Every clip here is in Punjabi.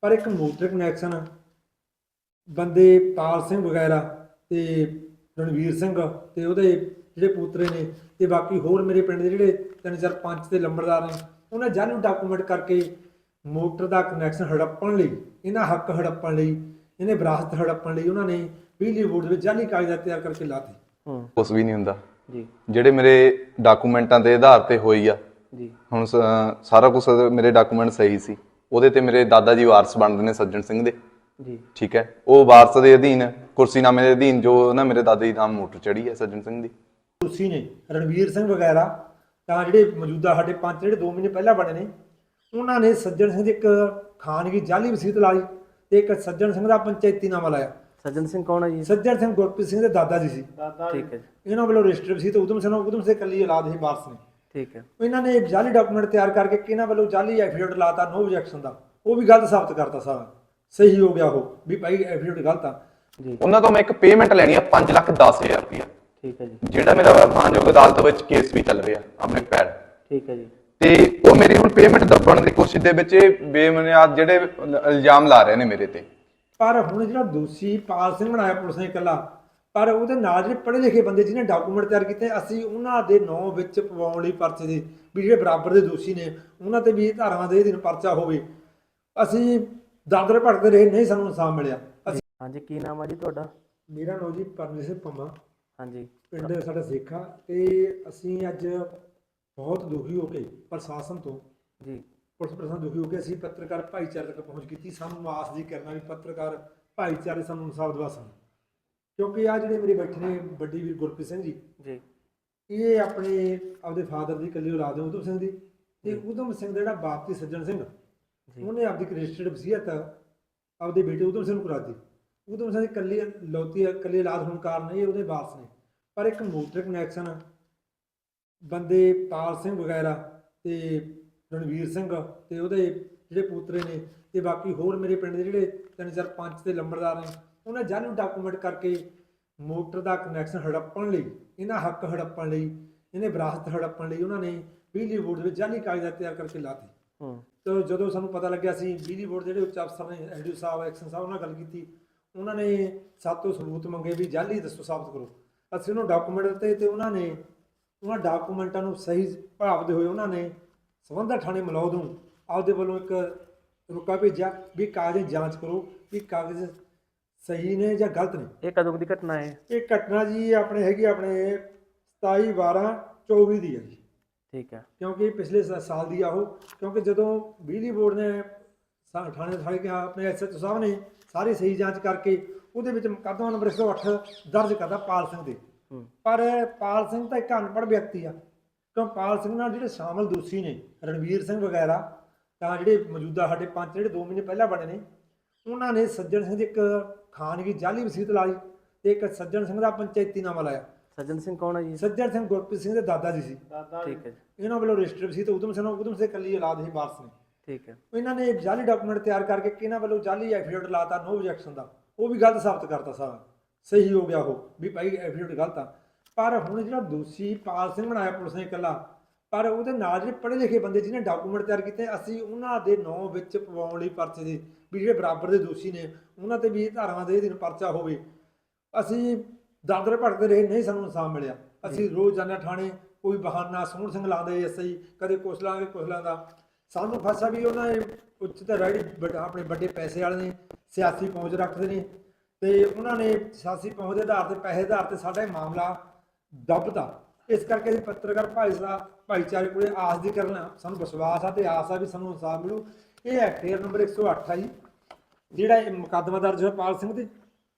ਪਰ ਇੱਕ ਮੋਟਰ ਕਨੈਕਸ਼ਨ ਬੰਦੇ ਪਾਲ ਸਿੰਘ ਵਗੈਰਾ ਤੇ ਰਣਵੀਰ ਸਿੰਘ ਤੇ ਉਹਦੇ ਜਿਹੜੇ ਪੁੱਤਰੇ ਨੇ ਤੇ ਬਾਕੀ ਹੋਰ ਮੇਰੇ ਪਿੰਡ ਦੇ ਜਿਹੜੇ ਤਿੰਨ ਚਾਰ ਪੰਚ ਤੇ ਲੰਬੜਦਾਰ ਨੇ ਉਹਨਾਂ ਜਾਲੀ ਡਾਕੂਮੈਂਟ ਕਰਕੇ ਮੋਟਰ ਦਾ ਕਨੈਕਸ਼ਨ ਹੜੱਪਣ ਲਈ ਇਹਨਾਂ ਹੱਕ ਹੜੱਪਣ ਲਈ ਇਹਨੇ ਵਿਰਾਸਤ ਹੜੱਪਣ ਲਈ ਉਹਨਾਂ ਨੇ ਬਿਜਲੀ ਬੋਰਡ ਦੇ ਵਿੱਚ ਜਾਲੀ ਕਾਗਜ਼ਾਤ ਤਿਆਰ ਕਰਕੇ ਲਾਤੇ। ਹੂੰ। ਕੁਛ ਵੀ ਨਹੀਂ ਹੁੰਦਾ। ਜੀ। ਜਿਹੜੇ ਮੇਰੇ ਡਾਕੂਮੈਂਟਾਂ ਦੇ ਆਧਾਰ ਤੇ ਹੋਈ ਆ ਜੀ। ਹੁਣ ਸ- ਸਾਰਾ ਕੁਝ ਮੇਰੇ ਡਾਕੂਮੈਂਟ ਸਹੀ ਸੀ। ਉਹਦੇ ਤੇ ਮੇਰੇ ਦਾਦਾ ਜੀ ਵਾਰਸ ਬਣਦੇ ਨੇ ਸੱਜਣ ਸਿੰਘ ਦੇ। ਜੀ। ਠੀਕ ਹੈ? ਉਹ ਵਾਰਸ ਦੇ ਅਧੀਨ ਕੁਰਸੀਨਾਮੇ ਦੇ ਅਧੀਨ ਜੋ ਨਾ ਮੇਰੇ ਦਾਦਾ ਜੀ ਨਾਮ ਮੋਟਰ ਚੜੀ ਹੈ ਸੱਜਣ ਸਿੰਘ ਦੀ। ਤੁਸੀਂ ਨੇ ਰਣਵੀਰ ਸਿੰਘ ਵਗੈਰਾ ਤਾਂ ਜਿਹੜੇ ਮੌਜੂਦਾ ਸਾਡੇ ਪੰਜ ਜਿਹੜੇ 2 ਮਹੀਨੇ ਪਹਿਲਾਂ ਬਣੇ ਨੇ ਉਹਨਾਂ ਨੇ ਸੱਜਣ ਸਿੰਘ ਦੀ ਇੱਕ ਖਾਨਗੀ ਜਾਲੀ ਵਸੀਅਤ ਲਾਈ ਤੇ ਇੱਕ ਸੱਜਣ ਸਿੰਘ ਦਾ ਪੰਚਾਇਤੀ ਨਾਮਾ ਲਾਇਆ। ਸੱਜਣ ਸਿੰਘ ਕੌਣ ਹੈ ਜੀ? ਸੱਜਣ ਸਿੰਘ ਗੁਰਪ੍ਰੀਤ ਸਿੰਘ ਦੇ ਦਾਦਾ ਜੀ ਸੀ। ਠੀਕ ਹੈ ਇਹਨਾਂ ਵੱਲੋਂ ਰਜਿਸਟਰ ਵਸੀਅਤ ਉਦਮ ਸਿੰਘ ਉਦਮ ਸਿੰਘ ਇਕੱਲੀ ਔਲਾਦ ਹੀ ਵਾਰਸ ਨੇ। ਠੀਕ ਹੈ। ਇਹਨਾਂ ਨੇ ਜਾਲੀ ਡਾਕੂਮੈਂਟ ਤਿਆਰ ਕਰਕੇ ਕਿ ਇਹਨਾਂ ਵੱਲੋਂ ਜਾਲੀ ਐਫੀਡੇਵਿਟ ਲਾਤਾ ਨੋ ਆਬਜੈਕਸ਼ਨ ਦਾ। ਉਹ ਵੀ ਗਲਤ ਸਾਬਤ ਕਰਤਾ ਸਾਰਾ। ਸਹੀ ਹੋ ਗਿਆ ਉਹ ਵੀ ਭਾਈ ਐਫੀਡੇਵਿਟ ਗਲਤ ਆ। ਜੀ। ਉਹਨਾਂ ਤੋਂ ਮੈਂ ਇੱਕ ਪੇਮੈਂਟ ਲੈਣੀ ਆ 5 ਲੱਖ 10000 ਰੁਪਇਆ। ਠੀਕ ਹੈ ਜੀ। ਜਿਹੜਾ ਮੇਰਾ ਮਾਨਯੋਗ ਅਦਾਲਤ ਵਿੱਚ ਕੇਸ ਵੀ ਚੱਲ ਰਿਹਾ ਆਪਣੇ ਪੈਰ। ਠੀਕ ਹੈ ਜੀ। ਤੇ ਉਹ ਮੇਰੀ ਹੁਣ ਪੇਮੈਂਟ ਦੱਬਣ ਦੀ ਕੋਸ਼ਿਸ਼ ਦੇ ਵਿੱਚ ਇਹ ਬੇਬੁਨਿਆਦ ਜਿਹੜੇ ਇਲਜ਼ਾਮ ਲਾ ਰਹੇ ਨੇ ਮੇਰੇ ਤੇ। ਪਰ ਹੁਣ ਜਿਹੜਾ ਦੋਸ਼ੀ ਪਾਲ ਸਿੰਘ ਬਣਾਇਆ ਪੁਲਿਸ ਨੇ ਇਕੱਲਾ ਪਰ ਉਹਦੇ ਨਾਲ ਜਿਹੜੇ ਪੜ੍ਹੇ ਲਿਖੇ ਬੰਦੇ ਜਿਹਨੇ ਡਾਕੂਮੈਂਟ ਤਿਆਰ ਕੀਤੇ ਅਸੀਂ ਉਹਨਾਂ ਦੇ ਨਾਂ ਵਿੱਚ ਪਵਾਉਣ ਲਈ ਪਰਚੇ ਦੇ ਵੀ ਜਿਹੜੇ ਬਰਾਬਰ ਦੇ ਦੋਸ਼ੀ ਨੇ ਉਹਨਾਂ ਤੇ ਵੀ ਇਹ ਧਾਰਾਵਾਂ ਦੇ ਅਧੀਨ ਪਰਚਾ ਹੋਵੇ। ਅਸੀਂ ਦਾਦਰ ਭਟਕਦੇ ਰਹੇ ਨਹੀਂ ਸਾਨੂੰ ਇਨਸਾਫ ਮਿਲਿਆ। ਅਸੀਂ ਹਾਂਜੀ ਕੀ ਨਾਮ ਹੈ ਜੀ ਤੁਹਾਡਾ? ਮੇਰਾ ਨਾਮ ਜੀ ਪਰਮੇਸ਼ਰ ਪੰਮਾ। ਹਾਂਜੀ। ਪਿੰਡ ਸਾਡਾ ਸੇਖਾ ਤੇ ਅਸੀਂ ਅੱਜ ਬਹੁਤ ਦੁਖੀ ਹੋ ਕੇ ਪ੍ਰਸ਼ਾਸਨ ਤੋਂ ਜੀ। ਪੁਲਿਸ ਪ੍ਰਸ਼ਾਸਨ ਦੁਖੀ ਹੋ ਕੇ ਅਸੀਂ ਪੱਤਰਕਾਰ ਭਾਈਚਾਰੇ ਤੱਕ ਪਹੁੰਚ ਕੀਤੀ। ਸਾਨੂੰ ਆਸ ਦੀ ਕਰਨਾ ਵੀ ਪੱਤਰਕਾਰ ਭਾਈਚਾਰੇ ਸਾਨੂੰ ਇਨਸਾਫ ਦਵਾ ਸਕਣ ਕਿਉਂਕਿ ਆ ਜਿਹੜੇ ਮੇਰੇ ਬੈਠੇ ਨੇ ਵੱਡੀ ਵੀਰ ਗੁਰਪ੍ਰੀਤ ਸਿੰਘ ਜੀ ਜੀ। ਇਹ ਆਪਣੇ ਆਪਦੇ ਫਾਦਰ ਦੀ ਇਕੱਲੀ ਔਲਾਦ ਹੈ ਉਦਮ ਸਿੰਘ ਦੀ ਤੇ ਉਦਮ ਸਿੰਘ ਦਾ ਜਿਹੜਾ ਬਾਪ ਸੀ ਸੱਜਣ ਸਿੰਘ। ਉਹਨੇ ਆਪਦੀ ਇੱਕ ਰਜਿਸਟਰਡ ਵਸੀਅਤ ਆਪਦੇ ਬੇਟੇ ਉਦਮ ਸਿੰਘ ਨੂੰ ਕਰਾ ਦਿੱਤੀ। ਉਦਮ ਸਿੰਘ ਦੀ ਇਕੱਲੀ ਲੌਤੀ ਇਕੱਲੀ ਔਲਾਦ ਹੋਣ ਕਾਰਨ ਇਹ ਉਹਦੇ ਵਾਰਸ ਨੇ। ਪਰ ਇੱਕ ਮੋਟਰ ਕਨੈਕਸ਼ਨ ਬੰਦੇ ਪਾਲ ਸਿੰਘ ਵਗੈਰਾ ਤੇ ਰਣਵੀਰ ਸਿੰਘ ਤੇ ਉਹਦੇ ਜਿਹੜੇ ਪੁੱਤਰੇ ਨੇ ਤੇ ਬਾਕੀ ਹੋਰ ਮੇਰੇ ਪਿੰਡ ਦੇ ਜਿਹੜੇ ਤਿੰਨ ਚਾਰ ਪੰਚ ਤੇ ਲੰਬੜਦਾਰ ਨੇ ਉਹਨਾਂ ਜਾਲੀ ਡਾਕੂਮੈਂਟ ਕਰਕੇ ਮੋਟਰ ਦਾ ਕਨੈਕਸ਼ਨ ਹੜੱਪਣ ਲਈ ਇਹਨਾਂ ਹੱਕ ਹੜੱਪਣ ਲਈ ਇਹਨੇ ਵਿਰਾਸਤ ਹੜੱਪਣ ਲਈ ਉਹਨਾਂ ਨੇ ਬਿਜਲੀ ਬੋਰਡ ਦੇ ਵਿੱਚ ਜਾਲੀ ਕਾਗਜ਼ਾਤ ਤਿਆਰ ਕਰਕੇ ਲਾਤੇ। ਹੂੰ। ਤੇ ਜਦੋਂ ਸਾਨੂੰ ਪਤਾ ਲੱਗਿਆ ਸੀ ਬਿਜਲੀ ਬੋਰਡ ਦੇ ਜਿਹੜੇ ਉੱਚ ਅਫਸਰ ਨੇ ਐਡੀਓ ਸਾਹਿਬ ਐਕਸ਼ਨ ਸਾਹਿਬ ਨਾਲ ਗੱਲ ਕੀਤੀ ਉਹਨਾਂ ਨੇ ਸਾਤੋਂ ਸਬੂਤ ਮੰਗੇ ਵੀ ਜਾਲੀ ਦੱਸੋ ਸਾਬਤ ਕਰੋ। ਅਸੀਂ ਉਹਨੂੰ ਡਾਕੂਮੈਂਟ ਦਿੱਤੇ ਤੇ ਉਹਨਾਂ ਨੇ ਉਹਨਾਂ ਡਾਕੂਮੈਂਟਾਂ ਨੂੰ ਸਹੀ ਭਾਵਦੇ ਹੋਏ ਉਹਨਾਂ ਨੇ ਸੰਬੰਧਤ ਥਾਣੇ ਮਲੌਦ ਨੂੰ ਆਪਦੇ ਵੱਲੋਂ ਇੱਕ ਰੁਕਾ ਭੇਜਿਆ ਵੀ ਕਾਗਜ਼ ਜਾਂਚ ਕਰੋ ਵੀ ਕਾਗਜ਼ ਸਹੀ ਨੇ ਜਾਂ ਗਲਤ ਨੇ? ਇਹ ਕਦੋਂ ਦੀ ਘਟਨਾ ਹੈ? ਇਹ ਘਟਨਾ ਜੀ ਆਪਣੇ ਹੈਗੀ ਆਪਣੇ 27 12 24 ਦੀ ਹੈ ਜੀ। ਠੀਕ ਹੈ। ਕਿਉਂਕਿ ਪਿਛਲੇ ਸ- ਸਾਲ ਦੀ ਆ ਉਹ। ਕਿਉਂਕਿ ਜਦੋਂ ਬਿਜਲੀ ਬੋਰਡ ਨੇ ਸਾ- ਥਾਣੇ ਥਾਣੇ ਕਿਹਾ ਆਪਣੇ ਐਸਐਚਓ ਸਾਹਿਬ ਨੇ ਸਾਰੀ ਸਹੀ ਜਾਂਚ ਕਰਕੇ ਉਹਦੇ ਵਿੱਚ ਮੁਕੱਦਮਾ ਨੰਬਰ 108 ਦਰਜ ਕਰਦਾ ਪਾਲ ਸਿੰਘ ਦੇ। ਹੂੰ। ਪਰ ਪਾਲ ਸਿੰਘ ਤਾਂ ਇੱਕ ਅਨਪੜ੍ਹ ਵਿਅਕਤੀ ਆ। ਕਿਉਂ ਪਾਲ ਸਿੰਘ ਨਾਲ ਜਿਹੜੇ ਸ਼ਾਮਲ ਦੋਸ਼ੀ ਨੇ ਰਣਵੀਰ ਸਿੰਘ ਵਗੈਰਾ ਤਾਂ ਜਿਹੜੇ ਮੌਜੂਦਾ ਸਾਡੇ ਪੰਜ ਜਿਹੜੇ 2 ਮਹੀਨੇ ਪਹਿਲਾਂ ਬਣੇ ਨੇ ਉਹਨਾਂ ਨੇ ਸੱਜਣ ਸਿੰਘ ਦੀ ਇੱਕ ਖਾਨਗੀ ਜਾਲੀ ਵਸੀਅਤ ਲਾਈ ਤੇ ਇੱਕ ਸੱਜਣ ਸਿੰਘ ਦਾ ਪੰਚਾਇਤੀ ਨਾਮਾ ਲਾਇਆ। ਸੱਜਣ ਸਿੰਘ ਕੌਣ ਹੈ ਜੀ? ਸੱਜਣ ਸਿੰਘ ਗੁਰਪ੍ਰੀਤ ਸਿੰਘ ਦੇ ਦਾਦਾ ਜੀ ਸੀ। ਠੀਕ ਹੈ ਜੀ। ਇਹਨਾਂ ਵੱਲੋਂ ਰਜਿਸਟਰ ਸੀ ਤੇ ਉਦਮ ਸਿੰਘ ਉਦਮ ਸਿੰਘ ਇਕੱਲੀ ਔਲਾਦ ਹੀ ਵਾਰਸ ਨੇ। ਠੀਕ ਹੈ। ਇਹਨਾਂ ਨੇ ਜਾਲੀ ਡਾਕੂਮੈਂਟ ਤਿਆਰ ਕਰਕੇ ਕਿ ਇਹਨਾਂ ਵੱਲੋਂ ਜਾਲੀ ਐਫੀਡੇਵਿਟ ਲਾਤਾ ਨੋ ਆਬਜੈਕਸ਼ਨ ਦਾ। ਉਹ ਵੀ ਗਲਤ ਸਾਬਤ ਕਰਤਾ ਸਾਰਾ। ਸਹੀ ਹੋ ਗਿਆ ਉਹ ਵੀ ਭਾਈ ਐਫੀਡੇਵਿਟ ਗਲਤ ਆ। ਪਰ ਹੁਣ ਜਿਹੜਾ ਦੋਸ਼ੀ ਪਾਲ ਸਿੰਘ ਬਣਾਇਆ ਪੁਲਿਸ ਨੇ ਇਕੱਲਾ ਪਰ ਉਹਦੇ ਨਾਲ ਜਿਹੜੇ ਪੜ੍ਹੇ ਲਿਖੇ ਬੰਦੇ ਜਿਹਨੇ ਡਾਕੂਮੈਂਟ ਤਿਆਰ ਕੀਤੇ ਅਸੀਂ ਉਹਨਾਂ ਦੇ ਨਾਂ ਵਿੱਚ ਪਵਾਉਣ ਲਈ ਪਰਚੇ ਦੇ ਵੀ ਜਿਹੜੇ ਬਰਾਬਰ ਦੇ ਦੋਸ਼ੀ ਨੇ ਉਹਨਾਂ ਤੇ ਵੀ ਧਾਰਾਵਾਂ ਦੇ ਅਧੀਨ ਪਰਚਾ ਹੋਵੇ। ਅਸੀਂ ਦਾਦਰ ਭਟਕਦੇ ਰਹੇ ਨਹੀਂ ਸਾਨੂੰ ਇਨਸਾਫ ਮਿਲਿਆ। ਅਸੀਂ ਰੋਜ਼ ਜਾਂਦੇ ਥਾਣੇ ਕੋਈ ਬਹਾਨਾ ਸੋਹਣ ਸਿੰਘ ਲਾਉਂਦੇ ਐਸਆਈ ਕਦੇ ਕੁਛ ਲਾਂਗੇ ਕੁਛ ਲਾਂਦਾ। ਸਾਨੂੰ ਫਸਾ ਵੀ ਉਹਨਾਂ ਨੇ ਉੱਚ ਤਾਂ ਰੈਡੀ ਆਪਣੇ ਵੱਡੇ ਪੈਸੇ ਵਾਲੇ ਨੇ ਸਿਆਸੀ ਪਹੁੰਚ ਰੱਖਦੇ ਨੇ। ਤੇ ਉਹਨਾਂ ਨੇ ਸਿਆਸੀ ਪਹੁੰਚ ਦੇ ਆਧਾਰ ਤੇ ਪੈਸੇ ਦੇ ਆਧਾਰ ਤੇ ਸਾਡਾ ਇਹ ਮਾਮਲਾ ਦੱਬਤਾ। ਇਸ ਕਰਕੇ ਅਸੀਂ ਪੱਤਰਕਾਰ ਭਾਈ ਸਾਹਿਬ ਭਾਈਚਾਰੇ ਕੋਲੇ ਆਸ ਦੀ ਕਰਨਾ ਸਾਨੂੰ ਵਿਸ਼ਵਾਸ ਆ ਤੇ ਆਸ ਆ ਵੀ ਸਾਨੂੰ ਇਨਸਾਫ ਮਿਲੂ। ਇਹ ਐਫਆਈਆਰ ਨੰਬਰ 108 ਆ ਜੀ ਜਿਹੜਾ ਇਹ ਮੁਕੱਦਮਾ ਦਰਜ ਹੋਇਆ ਪਾਲ ਸਿੰਘ ਤੇ।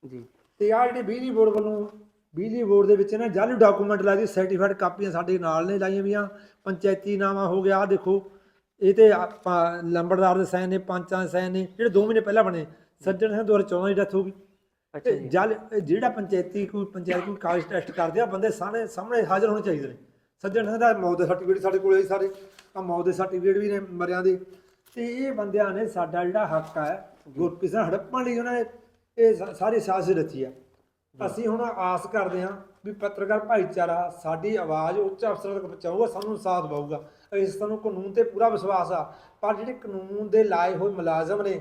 ਜੀ। ਤੇ ਆ ਜਿਹੜੇ ਬਿਜਲੀ ਬੋਰਡ ਵੱਲੋਂ ਬਿਜਲੀ ਬੋਰਡ ਦੇ ਵਿੱਚ ਨਾ ਜਾਲੀ ਡਾਕੂਮੈਂਟ ਲਾਈ ਸਰਟੀਫਾਈਡ ਕਾਪੀਆਂ ਸਾਡੇ ਨਾਲ ਨੇ ਲਾਈਆਂ ਵੀਆਂ ਪੰਚਾਇਤੀ ਨਾਮਾ ਹੋ ਗਿਆ ਆਹ ਦੇਖੋ ਇਹ ਤੇ ਆਪਾਂ ਲੰਬੜਦਾਰ ਦੇ ਸਾਈਨ ਨੇ ਪੰਚਾਂ ਦੇ ਸਾਈਨ ਨੇ ਜਿਹੜੇ 2 ਮਹੀਨੇ ਪਹਿਲਾਂ ਬਣੇ ਸੱਜਣ ਸਿੰਘ 2014 ਦੀ ਡੈਥ ਹੋ ਗਈ। ਅੱਛਾ ਜੀ। ਜਲ ਜਿਹੜਾ ਪੰਚਾਇਤੀ ਕੋਈ ਪੰਚਾਇਤ ਕੋਈ ਕਾਗਜ਼ ਟੈਸਟ ਕਰਦੇ ਆ ਬੰਦੇ ਸਾਹਮਣੇ ਸਾਹਮਣੇ ਹਾਜ਼ਰ ਹੋਣੇ ਚਾਹੀਦੇ ਨੇ। ਸੱਜਣ ਸਿੰਘ ਦਾ ਮੌਤ ਦੇ ਸਰਟੀਫਿਕੇਟ ਸਾਡੇ ਕੋਲ ਹੈ ਸਾਰੇ ਆ ਮੌਤ ਦੇ ਸਰਟੀਫਿਕੇਟ ਵੀ ਨੇ ਮਰਿਆਂ ਦੇ। ਤੇ ਇਹ ਬੰਦਿਆਂ ਨੇ ਸਾਡਾ ਜਿਹੜਾ ਹੱਕ ਹੈ ਸਿੰਘ ਹੜੱਪਣ ਲਈ ਉਹਨਾਂ ਨੇ ਇਹ ਸਾ- ਸਾਰੀ ਸਾਜ਼ਿਸ਼ ਰਚੀ ਆ ਅਸੀਂ ਹੁਣ ਆਸ ਕਰਦੇ ਹਾਂ ਵੀ ਪੱਤਰਕਾਰ ਭਾਈਚਾਰਾ ਸਾਡੀ ਆਵਾਜ਼ ਉੱਚ ਅਫਸਰਾਂ ਤੱਕ ਪਹੁੰਚਾਊਗਾ ਸਾਨੂੰ ਸਾਥ ਦਊਗਾ ਇਸ ਸਾਨੂੰ ਕਾਨੂੰਨ ਤੇ ਪੂਰਾ ਵਿਸ਼ਵਾਸ ਆ ਪਰ ਜਿਹੜੇ ਕਾਨੂੰਨ ਦੇ ਲਾਏ ਹੋਏ ਮੁਲਾਜ਼ਮ ਨੇ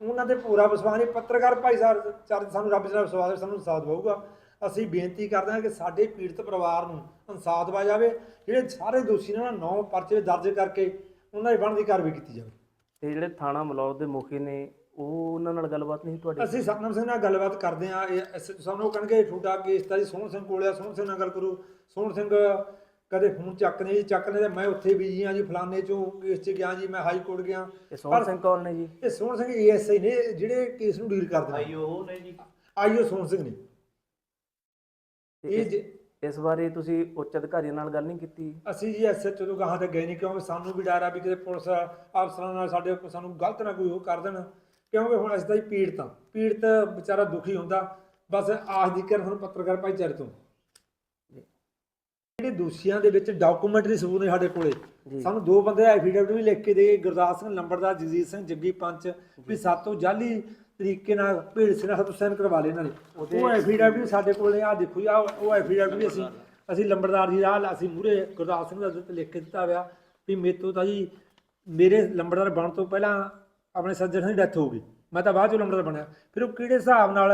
ਉਹਨਾਂ ਤੇ ਪੂਰਾ ਵਿਸ਼ਵਾਸ ਨਹੀਂ ਪੱਤਰਕਾਰ ਭਾਈ ਸਾਹਿਬ ਚਰਨ ਸਾਨੂੰ ਰੱਬ ਜਿਹੜਾ ਵਿਸ਼ਵਾਸ ਹੈ ਸਾਨੂੰ ਇਨਸਾਫ ਦਊਗਾ ਅਸੀਂ ਬੇਨਤੀ ਕਰਦੇ ਹਾਂ ਕਿ ਸਾਡੇ ਪੀੜਤ ਪਰਿਵਾਰ ਨੂੰ ਇਨਸਾਫ ਦਿਵਾਇਆ ਜਾਵੇ ਜਿਹੜੇ ਸਾਰੇ ਦੋਸ਼ੀ ਨੇ ਉਹਨਾਂ ਨੌ ਪਰਚੇ ਦਰਜ ਕਰਕੇ ਉਹਨਾਂ ਦੀ ਬਣਦੀ ਕਾਰਵਾਈ ਕੀਤੀ ਜਾਵੇ। ਤੇ ਜਿਹੜੇ ਥਾਣਾ ਮਲੌਦ ਦੇ ਮੁਖੀ ਨੇ ਉਹ ਉਹਨਾਂ ਨਾਲ ਗੱਲਬਾਤ ਨਹੀਂ ਤੁਹਾਡੀ? ਅਸੀਂ ਸਤਨਾਮ ਸਿੰਘ ਨਾਲ ਗੱਲਬਾਤ ਕਰਦੇ ਹਾਂ। ਇਹ ਐਸਐਚਓ ਸਾਹਿਬ ਨੂੰ ਉਹ ਕਹਿਣਗੇ ਤੁਹਾਡਾ ਕੇਸ ਤਾਂ ਜੀ ਸੋਹਣ ਸਿੰਘ ਕੋਲ ਆ ਸੋਹਣ ਸਿੰਘ ਨਾਲ ਗੱਲ ਕਰੋ। ਸੋਹਣ ਸਿੰਘ ਕਦੇ ਫੋਨ ਚੱਕਨੇ ਜੀ ਚੱਕਨੇ ਤੇ ਮੈਂ ਉੱਥੇ ਬਿਜ਼ੀ ਆ ਜੀ ਫਲਾਣੇ ਚੋਂ ਕੇਸ 'ਚ ਗਿਆ ਜੀ ਮੈਂ ਹਾਈ ਕੋਰਟ ਗਿਆ। ਇਹ ਸੋਹਣ ਸਿੰਘ ਕੌਣ ਨੇ ਜੀ? ਇਹ ਸੋਹਣ ਸਿੰਘ ਏਐਸਆਈ ਨੇ ਜਿਹੜੇ ਕੇਸ ਨੂੰ ਡੀਲ ਕਰਦੇ ਨੇ। ਆਈਓ ਨੇ ਜੀ। ਆਈਓ ਸੋਹਣ ਸਿੰਘ ਨੇ। ਇਹ ਇਸ- ਬਾਰੇ ਤੁਸੀਂ ਉੱਚ ਅਧਿਕਾਰੀਆਂ ਨਾਲ ਗੱਲ ਨਹੀਂ ਕੀਤੀ। ਅਸੀਂ ਜੀ ਐਸਐਚਓ ਤੋਂ ਗਾਹਾਂ ਤੇ ਗਏ ਨਹੀਂ ਕਿਉਂਕਿ ਸਾਨੂੰ ਵੀ ਡਰ ਆ ਵੀ ਕਿਤੇ ਪੁਲਿਸ ਅਫਸਰਾਂ ਨਾਲ ਸਾਡੇ ਉੱਪਰ ਸਾਨੂੰ ਗਲਤ ਨਾ ਕੋਈ ਉਹ ਕਰ ਦੇਣ। ਕਿਉਂਕਿ ਹੁਣ ਅਸੀਂ ਤਾਂ ਪੀੜਤ ਹਾਂ। ਪੀੜਤ ਵਿਚਾਰਾ ਦੁਖੀ ਹੁੰਦਾ। ਬਸ ਆਸ ਦੀ ਕਰ ਸਾਨੂੰ ਪੱਤਰਕਾਰ ਭਾਈਚਾਰੇ ਤੋਂ। ਜਿਹੜੇ ਦੋਸ਼ੀਆਂ ਦੇ ਵਿੱਚ ਡਾਕੂਮੈਂਟਰੀ ਸਬੂਤ ਨੇ ਸਾਡੇ ਕੋਲੇ। ਸਾਨੂੰ ਦੋ ਬੰਦੇ ਐਫੀਡੇਵਿਟ ਵੀ ਲਿਖ ਕੇ ਦੇ ਗੁਰਦਾਸ ਸਿੰਘ ਲੰਬੜਦਾਰ ਜਗਜੀਤ ਸਿੰਘ ਜੱਗੀ ਪੰਚ ਵੀ ਸਾਤੋਂ ਜਾਲੀ ਤਰੀਕੇ ਨਾਲ ਭੇਡ ਸਿੰਘ ਨਾਲ ਸਾਈਨ ਕਰਵਾ ਇਹਨਾਂ ਨੇ। ਉਹ ਐਫੀਡੇਵਿਟ ਵੀ ਸਾਡੇ ਕੋਲ ਨੇ ਆ ਦੇਖੋ ਜੀ ਆਹ ਉਹ ਐਫੀਡੇਵਿਟ ਵੀ ਅਸੀਂ ਅਸੀਂ ਲੰਬੜਦਾਰ ਦੀ ਰਾਹ ਅਸੀਂ ਮੂਰੇ ਗੁਰਦਾਸ ਸਿੰਘ ਦਾ ਦਿੱਤ ਲਿਖ ਕੇ ਦਿੱਤਾ ਹੋਇਆ ਵੀ ਮੇਤੋਂ ਤਾਂ ਜੀ ਮੇਰੇ ਲੰਬੜਦਾਰ ਬਣਨ ਤੋਂ ਪਹਿਲਾਂ ਆਪਣੇ ਸੱਜਣ ਦੀ ਡੈਥ ਹੋ ਗਈ। ਮੈਂ ਤਾਂ ਬਾਅਦ ਚੋਂ ਲੰਬੜਦਾਰ ਬਣਿਆ। ਫਿਰ ਉਹ ਕਿਹੜੇ ਹਿਸਾਬ ਨਾਲ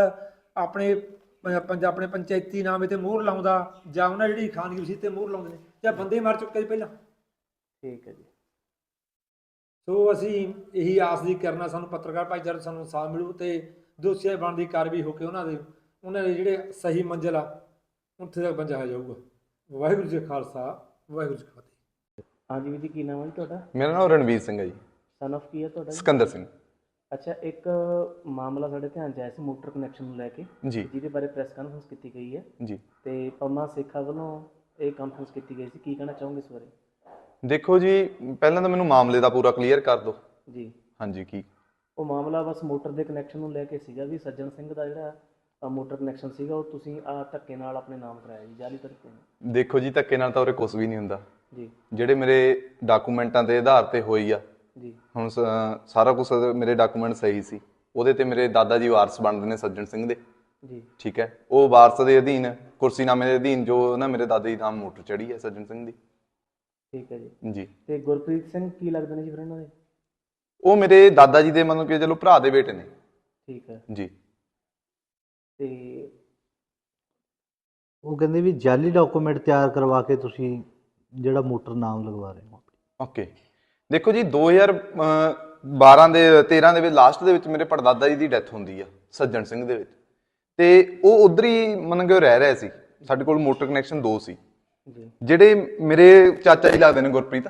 ਆਪਣੇ ਪ- ਪੰਜ ਆਪਣੇ ਪੰਚਾਇਤੀ ਨਾਮੇ ਤੇ ਮੋਹਰ ਲਾਉਂਦਾ ਜਾਂ ਉਹਨਾਂ ਜਿਹੜੀ ਖਾਨਗੀ ਵਸੀਤ ਤੇ ਮੋਹਰ ਲਾਉਂਦੇ ਨੇ ਜਾਂ ਬੰਦੇ ਮਰ ਚੁੱਕੇ ਸੀ ਪਹਿਲਾਂ? ਠੀਕ ਹੈ ਜੀ। ਸੋ ਅਸੀਂ ਇਹੀ ਆਸ ਦੀ ਕਰਨਾ ਸਾਨੂੰ ਪੱਤਰਕਾਰ ਭਾਈਚਾਰੇ ਸਾਨੂੰ ਇਨਸਾਫ ਮਿਲੂ ਤੇ ਦੋਸ਼ੀਆਂ ਬਣਦੀ ਕਾਰਵਾਈ ਹੋ ਕੇ ਉਹਨਾਂ ਦੇ ਉਹਨਾਂ ਦੇ ਜਿਹੜੇ ਸਹੀ ਮੰਜ਼ਿਲ ਆ ਉੱਥੇ ਤੱਕ ਪਹੁੰਚਾਇਆ ਜਾਊਗਾ। ਵਾਹਿਗੁਰੂ ਜੀ ਖਾਲਸਾ ਵਾਹਿਗੁਰੂ ਜੀ ਫਤਿਹ। ਹਾਂਜੀ ਵੀਰ ਜੀ ਕੀ ਨਾਮ ਹੈ ਜੀ ਤੁਹਾਡਾ? ਮੇਰਾ ਨਾਮ ਰਣਵੀਰ ਸਿੰਘ ਹੈ ਜੀ। ਸਨ of ਕੀ ਹੈ ਤੁਹਾਡਾ ਜੀ? ਸਿਕੰਦਰ ਸਿੰਘ। ਅੱਛਾ ਇੱਕ ਮਾਮਲਾ ਸਾਡੇ ਧਿਆਨ 'ਚ ਆਇਆ ਸੀ ਮੋਟਰ ਕਨੈਕਸ਼ਨ ਨੂੰ ਲੈ ਕੇ। ਜੀ। ਜਿਹਦੇ ਬਾਰੇ ਪ੍ਰੈਸ ਕਾਨਫਰੰਸ ਕੀਤੀ ਗਈ ਹੈ। ਜੀ। ਤੇ ਪੰਮਾ ਸੇਖਾ ਵੱਲੋਂ ਇਹ ਕਾਨਫਰੰਸ ਕੀਤੀ ਗਈ ਸੀ। ਕੀ ਕਹਿਣਾ ਚਾਹੋਗੇ ਇਸ ਬਾਰੇ? ਦੇਖੋ ਜੀ ਪਹਿਲਾਂ ਤਾਂ ਮੈਨੂੰ ਮਾਮਲੇ ਦਾ ਪੂਰਾ ਕਲੀਅਰ ਕਰ ਦਿਓ। ਜੀ। ਹਾਂਜੀ ਕੀ? ਉਹ ਮਾਮਲਾ ਬਸ ਮੋਟਰ ਦੇ ਕਨੈਕਸ਼ਨ ਨੂੰ ਲੈ ਕੇ ਸੀਗਾ ਵੀ ਸੱਜਣ ਸਿੰਘ ਦਾ ਜਿਹੜਾ ਅ, ਮੋਟਰ ਕਨੈਕਸ਼ਨ ਸੀਗਾ ਉਹ ਤੁਸੀਂ ਆ ਧੱਕੇ ਨਾਲ ਆਪਣੇ ਨਾਮ ਕਰਾਇਆ ਜੀ ਜਾਲੀ ਤਰੀਕੇ ਨਾਲ। ਦੇਖੋ ਜੀ ਧੱਕੇ ਨਾਲ ਤਾਂ ਉਰੇ ਕੁਝ ਵੀ ਨਹੀਂ ਹੁੰਦਾ। ਜੀ। ਜਿਹੜੇ ਮੇਰੇ ਡਾਕੂਮੈਂਟਾਂ ਦੇ ਆਧਾਰ ਤੇ ਹੋਈ ਆ ਜੀ। ਹੁਣ ਸ- ਸਾਰਾ ਕੁਝ ਮੇਰੇ ਡਾਕੂਮੈਂਟ ਸਹੀ ਸੀ। ਉਹਦੇ ਤੇ ਮੇਰੇ ਦਾਦਾ ਜੀ ਵਾਰਸ ਬਣਦੇ ਨੇ ਸੱਜਣ ਸਿੰਘ ਦੇ। ਜੀ। ਠੀਕ ਹੈ? ਉਹ ਵਾਰਸ ਦੇ ਅਧੀਨ ਕੁਰਸੀਨਾਮੇ ਦੇ ਅਧੀਨ ਜੋ ਨਾ ਮੇਰੇ ਦਾਦਾ ਜੀ ਨਾਮ ਮੋਟਰ ਚੜੀ ਹੈ ਸੱਜਣ ਸਿੰਘ ਦੀ। ਠੀਕ ਹੈ ਜੀ। ਜੀ। ਤੇ ਗੁਰਪ੍ਰੀਤ ਸਿੰਘ ਕੀ ਲੱਗਦੇ ਨੇ ਜੀ ਫਿਰ ਇਹਨਾਂ ਦੇ? ਉਹ ਮੇਰੇ ਦਾਦਾ ਜੀ ਦੇ ਮਤਲਬ ਕਿ ਚਲੋ ਭਰਾ ਦੇ ਬੇਟੇ ਨੇ। ਠੀਕ ਹੈ। ਜੀ। ਤੇ ਉਹ ਕਹਿੰਦੇ ਵੀ ਜਾਲੀ ਡਾਕੂਮੈਂਟ ਤਿਆਰ ਕਰਵਾ ਕੇ ਤੁਸੀਂ ਜਿਹੜਾ ਮੋਟਰ ਨਾਮ ਲਗਵਾ ਰਹੇ ਹੋ। ਓਕੇ। ਦੇਖੋ ਜੀ 2012 ਦੇ 13 ਦੇ ਵਿੱਚ ਲਾਸਟ ਦੇ ਵਿੱਚ ਮੇਰੇ ਪੜਦਾਦਾ ਜੀ ਦੀ ਡੈਥ ਹੁੰਦੀ ਆ ਸੱਜਣ ਸਿੰਘ ਦੇ ਵਿੱਚ। ਤੇ ਉਹ ਉਧਰ ਹੀ ਮੰਨ ਕੇ ਰਹਿ ਰਹੇ ਸੀ। ਸਾਡੇ ਕੋਲ ਮੋਟਰ ਕਨੈਕਸ਼ਨ ਦੋ ਸੀ। ਜਿਹੜੇ ਮੇਰੇ ਚਾਚਾ ਜੀ ਲੱਗਦੇ ਨੇ ਗੁਰਪ੍ਰੀਤ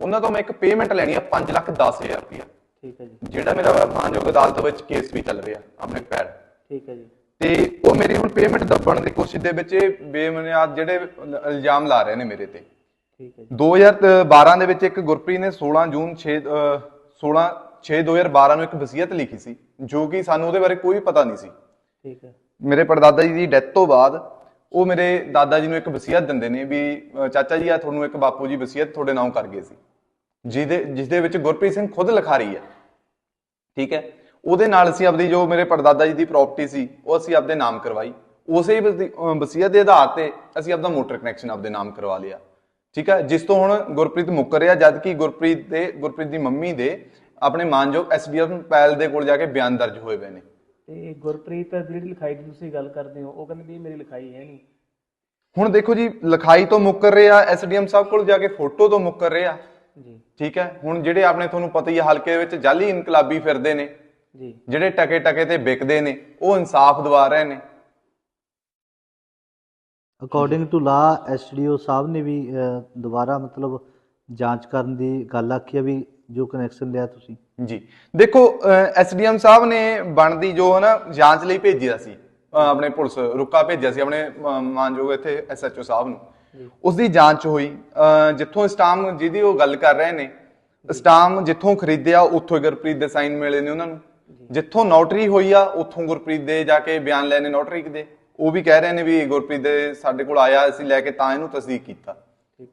ਉਹਨਾਂ ਤੋਂ ਮੈਂ ਇੱਕ ਪੇਮੈਂਟ ਲੈਣੀ ਆ 5 ਲੱਖ 10000 ਰੁਪਇਆ ਠੀਕ ਹੈ ਜੀ। ਜਿਹੜਾ ਮੇਰਾ ਮਾਨਯੋਗ ਅਦਾਲਤ ਵਿੱਚ ਕੇਸ ਵੀ ਚੱਲ ਰਿਹਾ ਆਪਣੇ ਪੈਰ। ਠੀਕ ਹੈ ਜੀ। ਤੇ ਉਹ ਮੇਰੀ ਹੁਣ ਪੇਮੈਂਟ ਦੱਬਣ ਦੀ ਕੋਸ਼ਿਸ਼ ਦੇ ਵਿੱਚ ਇਹ ਬੇਬੁਨਿਆਦ ਜਿਹੜੇ ਇਲ- ਇਲਜ਼ਾਮ ਲਾ ਰਹੇ ਨੇ ਮੇਰੇ ਤੇ। ਠੀਕ ਹੈ ਜੀ। 2012 ਦੇ ਵਿੱਚ ਇੱਕ ਗੁਰਪ੍ਰੀਤ ਨੇ 16 ਜੂਨ 6 ਅਹ 16 6 2012 ਨੂੰ ਇੱਕ ਵਸੀਅਤ ਲਿਖੀ ਸੀ ਜੋ ਕਿ ਸਾਨੂੰ ਉਹਦੇ ਬਾਰੇ ਕੋਈ ਪਤਾ ਨਹੀਂ ਸੀ। ਠੀਕ ਹੈ। ਮੇਰੇ ਪੜਦਾਦਾ ਜੀ ਦੀ ਡੈਥ ਤੋਂ ਬਾਅਦ ਉਹ ਮੇਰੇ ਦਾਦਾ ਜੀ ਨੂੰ ਇੱਕ ਵਸੀਅਤ ਦਿੰਦੇ ਨੇ ਵੀ ਚਾਚਾ ਜੀ ਆ ਤੁਹਾਨੂੰ ਇੱਕ ਬਾਪੂ ਜੀ ਵਸੀਅਤ ਤੁਹਾਡੇ ਨਾਮ ਕਰ ਗਏ ਸੀ। ਜਿਹਦੇ ਜਿਸ ਦੇ ਵਿੱਚ ਗੁਰਪ੍ਰੀਤ ਸਿੰਘ ਖੁਦ ਲਿਖਾ ਰਹੀ ਹੈ। ਠੀਕ ਹੈ? ਉਹਦੇ ਨਾਲ ਅਸੀਂ ਆਪਣੀ ਜੋ ਮੇਰੇ ਪੜਦਾਦਾ ਜੀ ਦੀ ਪ੍ਰਾਪਰਟੀ ਸੀ, ਉਹ ਅਸੀਂ ਆਪਦੇ ਨਾਮ ਕਰਵਾਈ। ਉਸੇ ਵਸੀਅਤ ਦੇ ਆਧਾਰ ਤੇ ਅਸੀਂ ਆਪਦਾ ਮੋਟਰ ਕਨੈਕਸ਼ਨ ਆਪਦੇ ਨਾਮ ਕਰਵਾ ਲਿਆ। ਠੀਕ ਹੈ? ਜਿਸ ਤੋਂ ਹੁਣ ਗੁਰਪ੍ਰੀਤ ਮੁੱਕਰ ਰਿਹਾ, ਜਦ ਕਿ ਗੁਰਪ੍ਰੀਤ ਦੇ, ਗੁਰਪ੍ਰੀਤ ਦੀ ਮੰਮੀ ਦੇ ਆਪਣੇ ਮਾਨਯੋਗ ਐਸਡੀਐਮ ਪੈਲ ਦੇ ਕੋਲ ਜਾ ਕੇ ਬਿਆਨ ਦਰਜ ਹੋਏ ਪਏ ਨੇ। ਤੇ ਗੁਰਪ੍ਰੀਤ ਦੀ ਜਿਹੜੀ ਲਿਖਾਈ ਦੀ ਤੁਸੀਂ ਗੱਲ ਕਰਦੇ ਹੋ ਉਹ ਕਹਿੰਦੇ ਵੀ ਇਹ ਮੇਰੀ ਲਿਖਾਈ ਹੈ ਨਹੀਂ। ਹੁਣ ਦੇਖੋ ਜੀ ਲਿਖਾਈ ਤੋਂ ਮੁੱਕਰ ਰਿਹਾ ਐਸਡੀਐਮ ਸਾਹਿਬ ਕੋਲ ਜਾ ਕੇ ਫੋਟੋ ਤੋਂ ਮੁੱਕਰ ਰਿਹਾ। ਜੀ। ਠੀਕ ਹੈ ਹੁਣ ਜਿਹੜੇ ਆਪਣੇ ਤੁਹਾਨੂੰ ਪਤਾ ਹੀ ਹੈ ਹਲਕੇ ਵਿੱਚ ਜਾਲੀ ਇਨਕਲਾਬੀ ਫਿਰਦੇ ਨੇ। ਜੀ। ਜਿਹੜੇ ਟਕੇ ਟਕੇ ਤੇ ਵਿਕਦੇ ਨੇ ਉਹ ਇਨਸਾਫ ਦਿਵਾ ਰਹੇ ਨੇ। ਅਕੋਰਡਿੰਗ ਟੂ ਲਾ ਐਸਡੀਓ ਸਾਹਿਬ ਨੇ ਵੀ ਅਹ, ਦੁਬਾਰਾ ਮਤਲਬ ਜਾਂਚ ਕਰਨ ਦੀ ਗੱਲ ਆਖੀ ਹੈ ਵੀ ਜੋ ਕਨੈਕਸ਼ਨ ਲਿਆ ਤੁਸੀਂ। ਜੀ। ਦੇਖੋ ਐਸਡੀਐਮ ਸਾਹਿਬ ਨੇ ਬਣਦੀ ਜੋ ਹੈ ਨਾ ਜਾਂਚ ਲਈ ਭੇਜਿਆ ਸੀ। ਆਪਣੇ ਪੁਲਿਸ ਰੁਕਾ ਭੇਜਿਆ ਸੀ ਆਪਣੇ ਮਾਨਯੋਗ ਇੱਥੇ ਐਸਐਚਓ ਸਾਹਿਬ ਨੂੰ। ਉਸ ਦੀ ਜਾਂਚ ਹੋਈ। ਜਿੱਥੋਂ ਸਟਾਮ ਜਿਹਦੀ ਉਹ ਗੱਲ ਕਰ ਰਹੇ ਨੇ ਸਟਾਮ ਜਿੱਥੋਂ ਖਰੀਦਿਆ ਉੱਥੋਂ ਗੁਰਪ੍ਰੀਤ ਦੇ ਸਾਈਨ ਮਿਲੇ ਨੇ ਉਹਨਾਂ ਨੂੰ। ਜਿੱਥੋਂ ਨੋਟਰੀ ਹੋਈ ਆ ਉੱਥੋਂ ਗੁਰਪ੍ਰੀਤ ਦੇ ਜਾ ਕੇ ਬਿਆਨ ਲੈਣੇ ਨੋਟਰੀ ਦੇ। ਉਹ ਵੀ ਕਹਿ ਰਹੇ ਨੇ ਵੀ ਗੁਰਪ੍ਰੀਤ ਦੇ ਸਾਡੇ ਕੋਲ ਆਇਆ ਅਸੀਂ ਲੈ ਕੇ ਤਾਂ ਇਹਨੂੰ ਤਸਦੀਕ ਕੀਤਾ।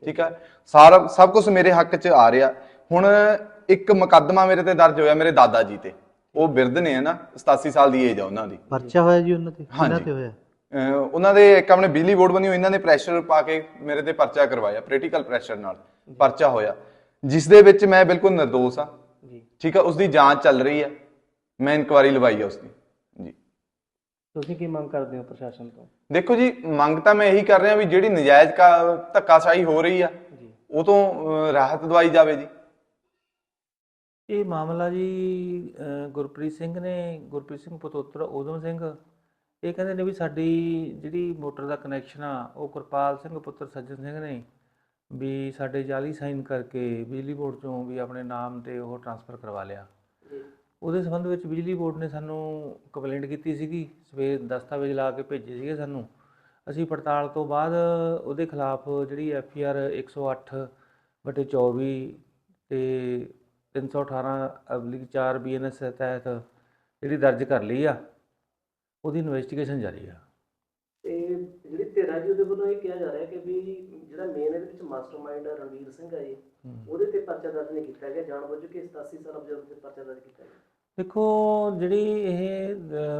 ਠੀਕ ਹੈ ਸਾਰਾ ਸਭ ਕੁਝ ਮੇਰੇ ਹੱਕ 'ਚ ਆ ਰਿਹਾ। ਹੁਣ ਇੱਕ ਮੁਕੱਦਮਾ ਮੇਰੇ ਤੇ ਦਰਜ ਹੋਇਆ ਮੇਰੇ ਦਾਦਾ ਜੀ ਤੇ। ਉਹ ਬਿਰਧ ਨੇ ਨਾ 87 ਸਾਲ ਦੀ ਏਜ ਆ ਉਹਨਾਂ ਦੀ। ਪਰਚਾ ਹੋਇਆ ਜੀ ਉਹਨਾਂ ਤੇ? ਹਾਂਜੀ। ਤੇ ਹੋਇਆ? ਅਹ ਉਹਨਾਂ ਦੇ ਇੱਕ ਆਪਣੇ ਬਿਜਲੀ ਬੋਰਡ ਬਣੀ ਹੋਈ ਇਹਨਾਂ ਨੇ ਪ੍ਰੈਸ਼ਰ ਪਾ ਕੇ ਮੇਰੇ ਤੇ ਪਰਚਾ ਕਰਵਾਇਆ ਪ੍ਰੈਕਟੀਕਲ ਪ੍ਰੈਸ਼ਰ ਨਾਲ ਪਰਚਾ ਹੋਇਆ। ਜਿਸ ਦੇ ਵਿੱਚ ਮੈਂ ਬਿਲਕੁਲ ਨਿਰਦੋਸ਼ ਆ ਜੀ। ਠੀਕ ਆ ਉਸ ਦੀ ਜਾਂਚ ਚੱਲ ਰਹੀ ਹੈ ਮੈਂ ਇਨਕੁਆਰੀ ਲਵਾਈ ਆ ਉਸ ਦੀ ਜੀ। ਤੁਸੀਂ ਕੀ ਮੰਗ ਕਰਦੇ ਹੋ ਪ੍ਰਸ਼ਾਸਨ ਤੋਂ? ਦੇਖੋ ਜੀ ਮੰਗ ਤਾਂ ਮੈਂ ਇਹੀ ਕਰ ਰਿਹਾ ਵੀ ਜਿਹੜੀ ਨਜਾਇਜ਼ ਧੱਕਾਸ਼ਾਹੀ ਹੋ ਰਹੀ ਆ ਉਹ ਤੋਂ ਅਹ, ਰਾਹਤ ਦਵਾਈ ਜਾਵੇ ਜੀ। ਇਹ ਮਾਮਲਾ ਜੀ ਗੁਰਪ੍ਰੀਤ ਸਿੰਘ ਨੇ ਗੁਰਪ੍ਰੀਤ ਸਿੰਘ ਪੁੱਤਰ ਉਦਮ ਸਿੰਘ। ਇਹ ਕਹਿੰਦੇ ਨੇ ਵੀ ਸਾਡੀ ਜਿਹੜੀ ਮੋਟਰ ਦਾ ਕਨੈਕਸ਼ਨ ਆ ਉਹ ਗੁਰਪਾਲ ਸਿੰਘ ਪੁੱਤਰ ਸੱਜਣ ਸਿੰਘ ਨੇ ਵੀ ਸਾਡੇ ਜਾਲੀ ਸਾਈਨ ਕਰਕੇ ਬਿਜਲੀ ਬੋਰਡ ਚੋਂ ਵੀ ਆਪਣੇ ਨਾਮ ਤੇ ਉਹ ਟ੍ਰਾਂਸਫਰ ਕਰਵਾ ਲਿਆ। ਉਹਦੇ ਸੰਬੰਧ ਵਿੱਚ ਬਿਜਲੀ ਬੋਰਡ ਨੇ ਸਾਨੂੰ ਕੰਪਲੇਂਟ ਕੀਤੀ ਸੀਗੀ ਸਵੇਰ ਦਸਤਾਵੇਜ਼ ਲਾ ਕੇ ਭੇਜੇ ਸੀਗੇ ਸਾਨੂੰ। ਅਸੀਂ ਪੜਤਾਲ ਤੋਂ ਬਾਅਦ ਉਹਦੇ ਖਿਲਾਫ ਜਿਹੜੀ ਐਫ ਆਰ 108 ਬਟੇ 24 ਤੇ 318 ਅਬਲਿਕ 4 ਬੀਐਨਐਸ ਤਹਿਤ ਜਿਹੜੀ ਦਰਜ ਕਰ ਲਈ ਆ ਉਹਦੀ ਇਨਵੈਸਟੀਗੇਸ਼ਨ ਜਾਰੀ ਆ। ਤੇ ਜਿਹੜੀ ਤੇਰਾ ਜੀ ਉਹਦੇ ਵੱਲੋਂ ਇਹ ਕਿਹਾ ਜਾ ਰਿਹਾ ਕਿ ਵੀ ਜਿਹੜਾ ਮੇਨ ਇਹਦੇ ਵਿੱਚ ਮਾਸਟਰਮਾਈਂਡ ਰਣਵੀਰ ਸਿੰਘ ਹੈ। ਜੀ ਉਹਦੇ ਤੇ ਪਰਚਾ ਦਰਜ ਨਹੀਂ ਕੀਤਾ ਗਿਆ ਜਾਣਬੁੱਝ ਕੇ 87 ਸਾਲ ਬਜ਼ੁਰਗ ਤੇ ਪਰਚਾ ਦਰਜ ਕੀਤਾ ਗਿਆ। ਦੇਖੋ ਜਿਹੜੀ ਇਹ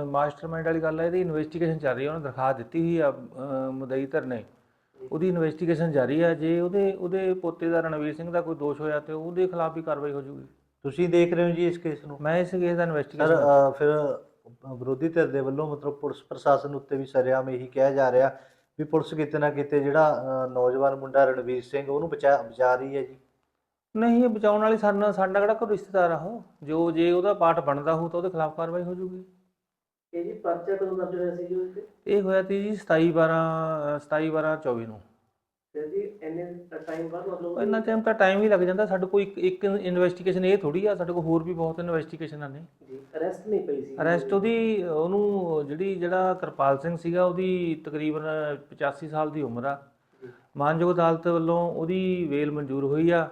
ਮਾਸਟਰਮਾਈਂਡ ਵਾਲੀ ਗੱਲ ਹੈ ਇਹਦੀ ਇਨਵੈਸਟੀਗੇਸ਼ਨ ਚੱਲ ਰਹੀ ਹੈ ਉਹਨੇ ਦਰਖਾਸਤ ਦਿੱਤੀ ਆ ਅਹ, ਮੁਦਈ ਧਰ ਨੇ ਉਹਦੀ ਇਨਵੈਸਟੀਗੇਸ਼ਨ ਜਾਰੀ ਆ ਜੇ ਉਹਦੇ ਉਹਦੇ ਪੋਤੇ ਦਾ ਰਣਵੀਰ ਸਿੰਘ ਦਾ ਕੋਈ ਦੋਸ਼ ਹੋਇਆ ਤੇ ਉਹਦੇ ਖਿਲਾਫ ਵੀ ਕਾਰਵਾਈ ਹੋ ਜਾਊਗੀ। ਤੁਸੀਂ ਦੇਖ ਰਹੇ ਹੋ ਜੀ ਇਸ ਕੇਸ ਨੂੰ? ਮੈਂ ਇਸ ਕੇਸ ਦਾ ਇਨਵੈਸਟੀਗੇਸ਼ਨ ਫਿਰ ਵਿਰੋਧੀ ਧਿਰ ਦੇ ਵੱਲੋਂ ਮਤਲਬ ਪੁਲਿਸ ਪ੍ਰਸ਼ਾਸਨ ਉੱਤੇ ਵੀ ਸਰਿਆਮ ਇਹੀ ਕਿਹਾ ਜਾ ਰਿਹਾ ਵੀ ਪੁਲਿਸ ਕਿਤੇ ਨਾ ਕਿਤੇ ਜਿਹੜਾ ਨੌਜਵਾਨ ਮੁੰਡਾ ਰਣਵੀਰ ਸਿੰਘ ਉਹਨੂੰ ਬਚਾ ਬਚਾ ਰਹੀ ਹੈ ਜੀ। ਨਹੀਂ ਇਹ ਬਚਾਉਣ ਵਾਲੀ ਸਾਡਾ ਸਾਡਾ ਕਿਹੜਾ ਕੋਈ ਰਿਸ਼ਤੇਦਾਰ ਆ ਉਹ? ਜੋ ਜੇ ਉਹਦਾ ਪਾਰਟ ਬਣਦਾ ਹੋਊ ਤਾਂ ਉਹਦੇ ਖਿਲਾਫ ਕਾਰਵਾਈ ਹੋ ਜਾਊਗੀ। ਇਹ ਜੀ ਪਰਚਾ ਕਦੋਂ ਦਰਜ ਹੋਇਆ ਸੀ ਜੀ ਉਹਦੇ ਤੇ? ਇਹ ਹੋਇਆ ਤੀ ਜੀ 27 12 27 12 24 ਨੂੰ। ਫਿਰ ਜੀ ਇੰਨੇ ਟਾਈਮ ਬਾਅਦ ਮਤਲਬ ਇੰਨਾ ਟਾਈਮ ਤਾਂ ਟਾਈਮ ਹੀ ਲੱਗ ਜਾਂਦਾ ਸਾਡੇ ਕੋਲ ਇੱਕ ਇੱਕ ਇਨਵੈਸਟੀਗੇਸ਼ਨ ਇਹ ਥੋੜੀ ਆ ਸਾਡੇ ਕੋਲ ਹੋਰ ਵੀ ਬਹੁਤ ਇਨਵੈਸਟੀਗੇਸ਼ਨਾਂ ਨੇ। ਜੀ ਅਰੈਸਟ ਨਹੀਂ ਪਈ ਸੀ। ਅਰੈਸਟ ਉਹਦੀ ਉਹਨੂੰ ਜਿਹੜੀ ਜਿਹੜਾ ਕਿਰਪਾਲ ਸਿੰਘ ਸੀਗਾ ਉਹਦੀ ਤਕਰੀਬਨ 85 ਸਾਲ ਦੀ ਉਮਰ ਆ। ਮਾਨਯੋਗ ਅਦਾਲਤ ਵੱਲੋਂ ਉਹਦੀ ਵੇਲ ਮਨਜ਼ੂਰ ਹੋਈ ਆ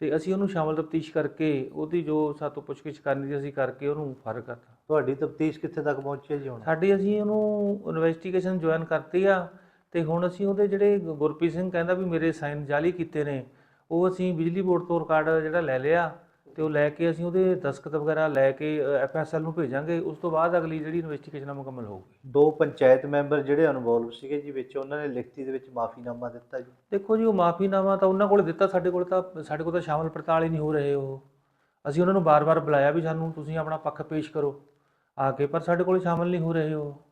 ਤੇ ਅਸੀਂ ਉਹਨੂੰ ਸ਼ਾਮਲ ਤਫਤੀਸ਼ ਕਰਕੇ ਉਹਦੀ ਜੋ ਸਾਤੋਂ ਪੁੱਛਗਿੱਛ ਕਰਨੀ ਸੀ ਅਸੀਂ ਕਰਕੇ ਉਹਨੂੰ ਫ਼ਰਕ ਕਰਤਾ। ਤੁਹਾਡੀ ਤਫਤੀਸ਼ ਕਿੱਥੇ ਤੱਕ ਪਹੁੰਚੀ ਹੈ ਜੀ ਹੁਣ? ਸਾਡੀ ਅਸੀਂ ਉਹਨੂੰ ਇਨਵੈਸਟੀਗੇਸ਼ਨ ਜੁਆਇਨ ਕਰਤੀ ਆ ਤੇ ਹੁਣ ਅਸੀਂ ਉਹਦੇ ਜਿਹੜੇ ਗੁਰਪ੍ਰੀਤ ਸਿੰਘ ਕਹਿੰਦਾ ਵੀ ਮੇਰੇ ਸਾਈਨ ਜਾਲੀ ਕੀਤੇ ਨੇ ਉਹ ਅਸੀਂ ਬਿਜਲੀ ਬੋਰਡ ਤੋਂ ਰਿਕਾਰਡ ਜਿਹੜਾ ਲੈ ਲਿਆ ਤੇ ਉਹ ਲੈ ਕੇ ਅਸੀਂ ਉਹਦੇ ਦਸਖਤ ਵਗੈਰਾ ਲੈ ਕੇ ਐਫਐਸਐਲ ਨੂੰ ਭੇਜਾਂਗੇ ਉਸ ਤੋਂ ਬਾਅਦ ਅਗਲੀ ਜਿਹੜੀ ਇਨਵੈਸਟੀਗੇਸ਼ਨ ਮੁਕੰਮਲ ਹੋਊਗੀ। ਦੋ ਪੰਚਾਇਤ ਮੈਂਬਰ ਜਿਹੜੇ ਇਨਵੋਲਵ ਸੀਗੇ ਜੀ ਵਿੱਚ ਉਹਨਾਂ ਨੇ ਲਿਖਤੀ ਦੇ ਵਿੱਚ ਮਾਫੀਨਾਮਾ ਦਿੱਤਾ ਜੀ। ਦੇਖੋ ਜੀ ਉਹ ਮਾਫੀਨਾਮਾ ਤਾਂ ਉਹਨਾਂ ਕੋਲ ਦਿੱਤਾ ਸਾਡੇ ਕੋਲ ਤਾਂ ਸਾਡੇ ਕੋਲ ਤਾਂ ਸ਼ਾਮਲ ਪੜਤਾਲ ਹੀ ਨਹੀਂ ਹੋ ਰਹੇ ਉਹ। ਅਸੀਂ ਉਹਨਾਂ ਨੂੰ ਬਾਰ-ਬਾਰ ਬੁਲਾਇਆ ਵੀ ਸਾਨੂੰ ਤੁਸੀਂ ਆਪਣਾ ਪੱਖ ਪੇਸ਼ ਕਰੋ। ਆ ਕੇ ਪਰ ਸਾਡੇ ਕੋਲ ਸ਼ਾਮਲ ਨਹੀਂ ਹੋ ਰਹੇ ਉਹ।